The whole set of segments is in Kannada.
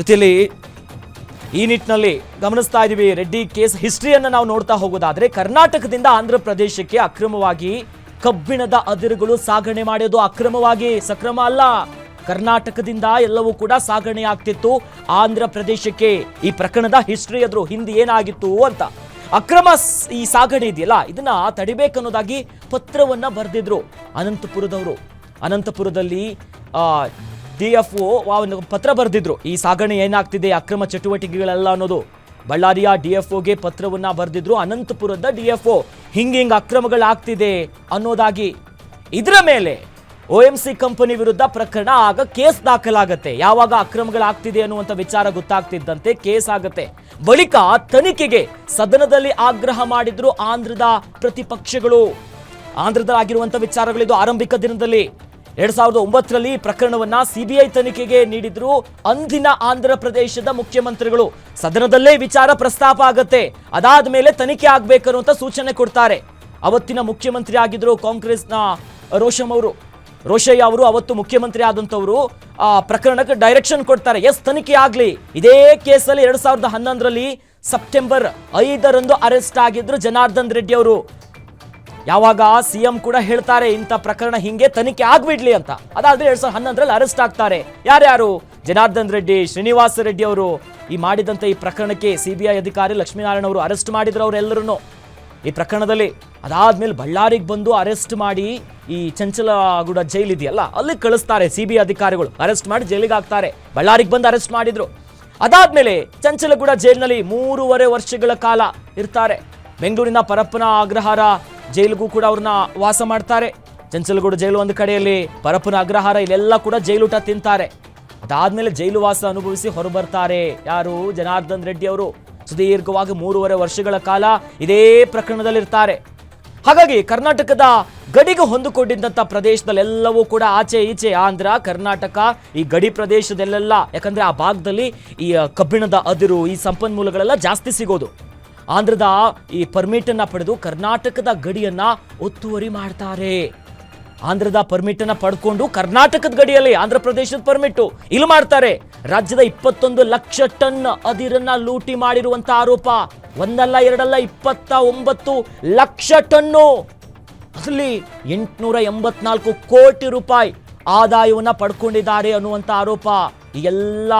ಜೊತೆಯಲ್ಲಿ ಈ ನಿಟ್ಟಿನಲ್ಲಿ ಗಮನಿಸ್ತಾ ಇದ್ದೀವಿ ರೆಡ್ಡಿ ಕೇಸ್ ಹಿಸ್ಟ್ರಿಯನ್ನು ನಾವು ನೋಡ್ತಾ ಹೋಗೋದಾದ್ರೆ ಕರ್ನಾಟಕದಿಂದ ಆಂಧ್ರ ಪ್ರದೇಶಕ್ಕೆ ಅಕ್ರಮವಾಗಿ ಕಬ್ಬಿಣದ ಅದಿರುಗಳು ಸಾಗಣೆ ಮಾಡೋದು ಅಕ್ರಮವಾಗಿ, ಸಕ್ರಮ ಅಲ್ಲ. ಕರ್ನಾಟಕದಿಂದ ಎಲ್ಲವೂ ಕೂಡ ಸಾಗಣೆ ಆಗ್ತಿತ್ತು. ಆಂಧ್ರ ಪ್ರದೇಶಕ್ಕೆ ಈ ಪ್ರಕರಣದ ಹಿಸ್ಟ್ರಿ ಎದುರು ಹಿಂದೆ ಏನಾಗಿತ್ತು ಅಂತ. ಅಕ್ರಮ ಈ ಸಾಗಣೆ ಇದೆಯಲ್ಲ, ಇದನ್ನ ತಡಿಬೇಕನ್ನೋದಾಗಿ ಪತ್ರವನ್ನ ಬರೆದಿದ್ರು ಅನಂತಪುರದವರು. ಅನಂತಪುರದಲ್ಲಿ ಡಿ ಎಫ್ ಒ ಒಂದು ಪತ್ರ ಬರೆದಿದ್ರು. ಈ ಸಾಗಣೆ ಏನಾಗ್ತಿದೆ ಅಕ್ರಮ ಚಟುವಟಿಕೆಗಳೆಲ್ಲ ಅನ್ನೋದು. ಬಳ್ಳಾರಿಯ ಡಿ ಎಫ್ ಒಗೆ ಪತ್ರವನ್ನ ಬರೆದಿದ್ರು, ಅನಂತಪುರದ ಡಿ ಎಫ್ ಒ. ಹಿಂಗೆ ಹಿಂಗ್ ಅಕ್ರಮಗಳಾಗ್ತಿದೆ ಅನ್ನೋದಾಗಿ. ಇದರ ಮೇಲೆ ಒ ಎಂ ಸಿ ಕಂಪನಿ ವಿರುದ್ಧ ಪ್ರಕರಣ ಆಗ ಕೇಸ್ ದಾಖಲಾಗತ್ತೆ. ಯಾವಾಗ ಅಕ್ರಮಗಳಾಗ್ತಿದೆ ಅನ್ನುವಂಥ ವಿಚಾರ ಗೊತ್ತಾಗ್ತಿದ್ದಂತೆ ಕೇಸ್ ಆಗತ್ತೆ. ಬಳಿಕ ತನಿಖೆಗೆ ಸದನದಲ್ಲಿ ಆಗ್ರಹ ಮಾಡಿದ್ರು ಆಂಧ್ರದ ಪ್ರತಿಪಕ್ಷಗಳು. ಆಂಧ್ರದಲ್ಲಾಗಿರುವಂಥ ವಿಚಾರಗಳಿದು ಆರಂಭಿಕ ದಿನದಲ್ಲಿ. ಎರಡ್ ಸಾವಿರದ ಒಂಬತ್ತರಲ್ಲಿ ಪ್ರಕರಣವನ್ನ ಸಿಬಿಐ ತನಿಖೆಗೆ ನೀಡಿದ್ರು ಅಂದಿನ ಆಂಧ್ರ ಪ್ರದೇಶದ ಮುಖ್ಯಮಂತ್ರಿಗಳು. ಸದನದಲ್ಲೇ ವಿಚಾರ ಪ್ರಸ್ತಾಪ ಆಗತ್ತೆ. ಅದಾದ ಮೇಲೆ ತನಿಖೆ ಆಗ್ಬೇಕನ್ನುವಂತ ಸೂಚನೆ ಕೊಡ್ತಾರೆ. ಅವತ್ತಿನ ಮುಖ್ಯಮಂತ್ರಿ ಆಗಿದ್ರು ಕಾಂಗ್ರೆಸ್ನ ರೋಷಂ ಅವರು. ರೋಷಯ್ಯ ಅವರು ಅವತ್ತು ಮುಖ್ಯಮಂತ್ರಿ ಆದಂತವರು ಆ, ಪ್ರಕರಣಕ್ಕೆ ಡೈರೆಕ್ಷನ್ ಕೊಡ್ತಾರೆ. ಎಸ್ ತನಿಖೆ ಆಗ್ಲಿ. ಇದೇ ಕೇಸಲ್ಲಿ ಎರಡ್ ಸಾವಿರದ ಹನ್ನೊಂದರಲ್ಲಿ ಸೆಪ್ಟೆಂಬರ್ ಐದರಂದು ಅರೆಸ್ಟ್ ಆಗಿದ್ರು ಜನಾರ್ದನ್ ರೆಡ್ಡಿ ಅವರು. ಯಾವಾಗ ಸಿಎಂ ಕೂಡ ಹೇಳ್ತಾರೆ, ಇಂಥ ಪ್ರಕರಣ ಹಿಂಗೆ ತನಿಖೆ ಆಗ್ಬಿಡ್ಲಿ ಅಂತ. ಅದಾದ್ರೆ ಎರಡ್ ಸಾವಿರದ ಹನ್ನೊಂದರಲ್ಲಿ ಅರೆಸ್ಟ್ ಆಗ್ತಾರೆ. ಯಾರ್ಯಾರು? ಜನಾರ್ದನ್ ರೆಡ್ಡಿ, ಶ್ರೀನಿವಾಸ ರೆಡ್ಡಿ ಅವರು ಈ ಮಾಡಿದಂತ ಈ ಪ್ರಕರಣಕ್ಕೆ ಸಿಬಿಐ ಅಧಿಕಾರಿ ಲಕ್ಷ್ಮೀನಾರಾಯಣ ಅವರು ಅರೆಸ್ಟ್ ಮಾಡಿದ್ರು ಅವರೆಲ್ಲರೂ ಈ ಪ್ರಕರಣದಲ್ಲಿ ಅದಾದ್ಮೇಲೆ ಬಳ್ಳಾರಿಗೆ ಬಂದು ಅರೆಸ್ಟ್ ಮಾಡಿ ಈ ಚಂಚಲಗೂಡ ಜೈಲ್ ಇದೆಯಲ್ಲ ಅಲ್ಲಿ ಕಳಿಸ್ತಾರೆ ಸಿಬಿಐ ಅಧಿಕಾರಿಗಳು. ಅರೆಸ್ಟ್ ಮಾಡಿ ಜೈಲಿಗೆ ಹಾಕ್ತಾರೆ. ಬಳ್ಳಾರಿಗೆ ಬಂದು ಅರೆಸ್ಟ್ ಮಾಡಿದ್ರು. ಅದಾದ್ಮೇಲೆ ಚಂಚಲಗೂಡ ಜೈಲಿನಲ್ಲಿ ಮೂರುವರೆ ವರ್ಷಗಳ ಕಾಲ ಇರ್ತಾರೆ. ಬೆಂಗಳೂರಿನ ಪರಪ್ಪನ ಅಗ್ರಹಾರ ಜೈಲಿಗೂ ಕೂಡ ಅವ್ರನ್ನ ವಾಸ ಮಾಡ್ತಾರೆ. ಚಂಚಲಗೂಡು ಜೈಲು ಒಂದು ಕಡೆಯಲ್ಲಿ ಪರಪ್ಪನ ಅಗ್ರಹಾರ, ಇಲ್ಲೆಲ್ಲ ಕೂಡ ಜೈಲೂಟ ತಿಂತಾರೆ. ಅದಾದ್ಮೇಲೆ ಜೈಲು ವಾಸ ಅನುಭವಿಸಿ ಹೊರಬರ್ತಾರೆ ಯಾರು? ಜನಾರ್ದನ್ ರೆಡ್ಡಿ ಅವರು. ಸುದೀರ್ಘವಾಗಿ ಮೂರುವರೆ ವರ್ಷಗಳ ಕಾಲ ಇದೇ ಪ್ರಕರಣದಲ್ಲಿರ್ತಾರೆ. ಹಾಗಾಗಿ ಕರ್ನಾಟಕದ ಗಡಿಗೆ ಹೊಂದಿಕೊಂಡಿದ್ದಂಥ ಪ್ರದೇಶದಲ್ಲೆಲ್ಲವೂ ಕೂಡ ಆಚೆ ಈಚೆ ಆಂಧ್ರ, ಕರ್ನಾಟಕ, ಈ ಗಡಿ ಪ್ರದೇಶದಲ್ಲೆಲ್ಲ. ಯಾಕಂದ್ರೆ ಆ ಭಾಗದಲ್ಲಿ ಈ ಕಬ್ಬಿಣದ ಅದಿರು, ಈ ಸಂಪನ್ಮೂಲಗಳೆಲ್ಲ ಜಾಸ್ತಿ ಸಿಗೋದು. ಆಂಧ್ರದ ಈ ಪರ್ಮಿಟ್ ಅನ್ನ ಪಡೆದು ಕರ್ನಾಟಕದ ಗಡಿಯನ್ನ ಒತ್ತುವರಿ ಮಾಡ್ತಾರೆ. ಆಂಧ್ರದ ಪರ್ಮಿಟ್ ಅನ್ನ ಪಡ್ಕೊಂಡು ಕರ್ನಾಟಕದ ಗಡಿಯಲ್ಲಿ ಆಂಧ್ರ ಪ್ರದೇಶದ ಪರ್ಮಿಟ್ ಇಲ್ಲಿ ಮಾಡ್ತಾರೆ. ರಾಜ್ಯದ ಇಪ್ಪತ್ತೊಂದು ಲಕ್ಷ ಟನ್ ಅದಿರನ್ನ ಲೂಟಿ ಮಾಡಿರುವಂತ ಆರೋಪ. ಒಂದಲ್ಲ, ಎರಡಲ್ಲ, ಇಪ್ಪತ್ತ ಒಂಬತ್ತು ಲಕ್ಷ ಟನ್ನು. ಅಲ್ಲಿ ಎಂಟುನೂರ ಎಂಬತ್ನಾಲ್ಕು ಕೋಟಿ ರೂಪಾಯಿ ಆದಾಯವನ್ನ ಪಡ್ಕೊಂಡಿದ್ದಾರೆ ಅನ್ನುವಂಥ ಆರೋಪ. ಎಲ್ಲ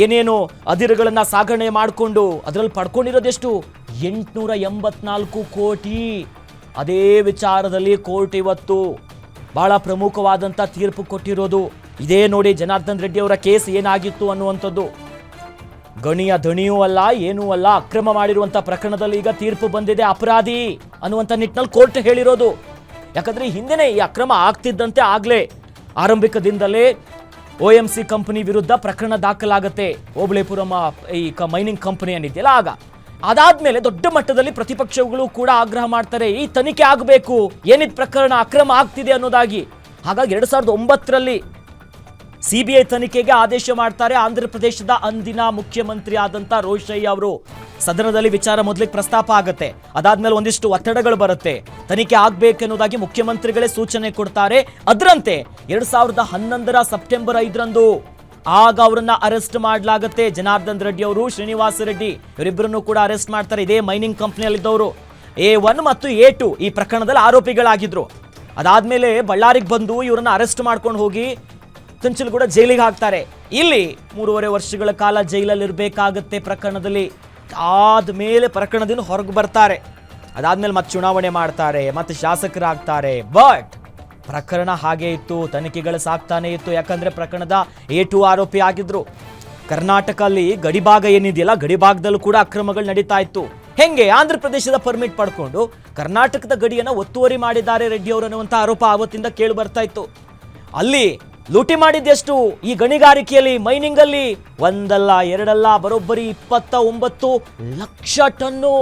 ಏನೇನು ಅದಿರುಗಳನ್ನ ಸಾಗಣೆ ಮಾಡಿಕೊಂಡು ಅದರಲ್ಲಿ ಪಡ್ಕೊಂಡಿರೋದೆಷ್ಟು? ಎಂಟುನೂರ ಎಂಬತ್ನಾಲ್ಕು ಕೋಟಿ. ಅದೇ ವಿಚಾರದಲ್ಲಿ ಕೋರ್ಟ್ ಇವತ್ತು ಬಹಳ ಪ್ರಮುಖವಾದಂಥ ತೀರ್ಪು ಕೊಟ್ಟಿರೋದು. ಇದೇ ನೋಡಿ ಜನಾರ್ದನ್ ರೆಡ್ಡಿ ಅವರ ಕೇಸ್ ಏನಾಗಿತ್ತು ಅನ್ನುವಂಥದ್ದು. ಗಣಿಯ ದಣಿಯೂ ಅಲ್ಲ, ಏನೂ ಅಲ್ಲ, ಅಕ್ರಮ ಮಾಡಿರುವಂಥ ಪ್ರಕರಣದಲ್ಲಿ ಈಗ ತೀರ್ಪು ಬಂದಿದೆ, ಅಪರಾಧಿ ಅನ್ನುವಂಥ ನಿಟ್ಟಿನಲ್ಲಿ ಕೋರ್ಟ್ ಹೇಳಿರೋದು. ಯಾಕಂದ್ರೆ ಹಿಂದೆನೇ ಈ ಅಕ್ರಮ ಆಗ್ತಿದ್ದಂತೆ ಆಗಲೇ. ಆರಂಭಿಕ ದಿನದಲ್ಲೇ ಒ ಎಂ ಸಿ ಕಂಪನಿ ವಿರುದ್ಧ ಪ್ರಕರಣ ದಾಖಲಾಗುತ್ತೆ. ಓಬಳೇಪುರಂ ಈ ಕ ಮೈನಿಂಗ್ ಕಂಪನಿ ಏನಿದೆಯಲ್ಲ, ಆಗ. ಅದಾದ್ಮೇಲೆ ದೊಡ್ಡ ಮಟ್ಟದಲ್ಲಿ ಪ್ರತಿಪಕ್ಷಗಳು ಕೂಡ ಆಗ್ರಹ ಮಾಡ್ತಾರೆ, ಈ ತನಿಖೆ ಆಗಬೇಕು, ಏನಿದ್ ಪ್ರಕರಣ ಅಕ್ರಮ ಆಗ್ತಿದೆ ಅನ್ನೋದಾಗಿ. ಹಾಗಾಗಿ ಎರಡ್ ಸಾವಿರದ ಒಂಬತ್ತರಲ್ಲಿ ಸಿಬಿಐ ತನಿಖೆಗೆ ಆದೇಶ ಮಾಡ್ತಾರೆ ಆಂಧ್ರ ಪ್ರದೇಶದ ಅಂದಿನ ಮುಖ್ಯಮಂತ್ರಿ ಆದಂತ ರೋಷಯ್ಯ ಅವರು. ಸದನದಲ್ಲಿ ವಿಚಾರ ಮೊದಲಿಗೆ ಪ್ರಸ್ತಾಪ ಆಗುತ್ತೆ. ಅದಾದ್ಮೇಲೆ ಒಂದಿಷ್ಟು ಒತ್ತಡಗಳು ಬರುತ್ತೆ. ತನಿಖೆ ಆಗ್ಬೇಕೆನ್ನುವುದಾಗಿ ಮುಖ್ಯಮಂತ್ರಿಗಳೇ ಸೂಚನೆ ಕೊಡ್ತಾರೆ. ಅದರಂತೆ ಎರಡ್ ಸಾವಿರದ ಹನ್ನೊಂದರ ಸೆಪ್ಟೆಂಬರ್ ಐದರಂದು ಆಗ ಅವರನ್ನ ಅರೆಸ್ಟ್ ಮಾಡಲಾಗುತ್ತೆ ಜನಾರ್ದನ್ ರೆಡ್ಡಿ ಅವರು, ಶ್ರೀನಿವಾಸ ರೆಡ್ಡಿ. ಇವರಿಬ್ಬರನ್ನು ಕೂಡ ಅರೆಸ್ಟ್ ಮಾಡ್ತಾರೆ. ಇದೇ ಮೈನಿಂಗ್ ಕಂಪ್ನಿಯಲ್ಲಿದ್ದವರು. ಎ ಒನ್ ಮತ್ತು ಎ ಟು ಈ ಪ್ರಕರಣದಲ್ಲಿ ಆರೋಪಿಗಳಾಗಿದ್ರು. ಅದಾದ್ಮೇಲೆ ಬಳ್ಳಾರಿಗೆ ಬಂದು ಇವರನ್ನ ಅರೆಸ್ಟ್ ಮಾಡ್ಕೊಂಡು ಹೋಗಿ ಕೂಡ ಜೈಲಿಗೆ ಹಾಕ್ತಾರೆ. ಇಲ್ಲಿ ಮೂರುವರೆ ವರ್ಷಗಳ ಕಾಲ ಜೈಲಲ್ಲಿ ಇರಬೇಕಾಗತ್ತೆ ಪ್ರಕರಣದಲ್ಲಿ ಆದ್ಮೇಲೆ ಪ್ರಕರಣದಿಂದ ಹೊರಗೆ ಬರ್ತಾರೆ. ಅದಾದ್ಮೇಲೆ ಮತ್ತೆ ಚುನಾವಣೆ ಮಾಡ್ತಾರೆ ಮತ್ತೆ ಶಾಸಕರಾಗ್ತಾರೆ. ಬಟ್ ಪ್ರಕರಣ ಹಾಗೆ ಇತ್ತು, ತನಿಖೆಗಳು ಸಾಕ್ತಾನೆ ಇತ್ತು. ಯಾಕಂದ್ರೆ ಪ್ರಕರಣದ ಏಟು ಆರೋಪಿ ಆಗಿದ್ರು. ಕರ್ನಾಟಕ ಅಲ್ಲಿ ಗಡಿಭಾಗ ಏನಿದೆಯಲ್ಲ, ಗಡಿಭಾಗದಲ್ಲೂ ಕೂಡ ಅಕ್ರಮಗಳು ನಡೀತಾ ಇತ್ತು. ಹೆಂಗೆ? ಆಂಧ್ರ ಪ್ರದೇಶದ ಪರ್ಮಿಟ್ ಪಡ್ಕೊಂಡು ಕರ್ನಾಟಕದ ಗಡಿಯನ್ನ ಒತ್ತುವರಿ ಮಾಡಿದ್ದಾರೆ ರೆಡ್ಡಿ ಅವರು ಅನ್ನುವಂಥ ಆರೋಪ ಆವತ್ತಿಂದ ಕೇಳಿ ಬರ್ತಾ ಇತ್ತು. ಅಲ್ಲಿ ಲೂಟಿ ಮಾಡಿದ್ದೆಷ್ಟು? ಈ ಗಣಿಗಾರಿಕೆಯಲ್ಲಿ ಮೈನಿಂಗ್ ಅಲ್ಲಿ ಒಂದಲ್ಲ ಎರಡಲ್ಲ ಬರೋಬ್ಬರಿ ಇಪ್ಪತ್ತ ಒಂಬತ್ತು ಲಕ್ಷ ಟನ್ನು.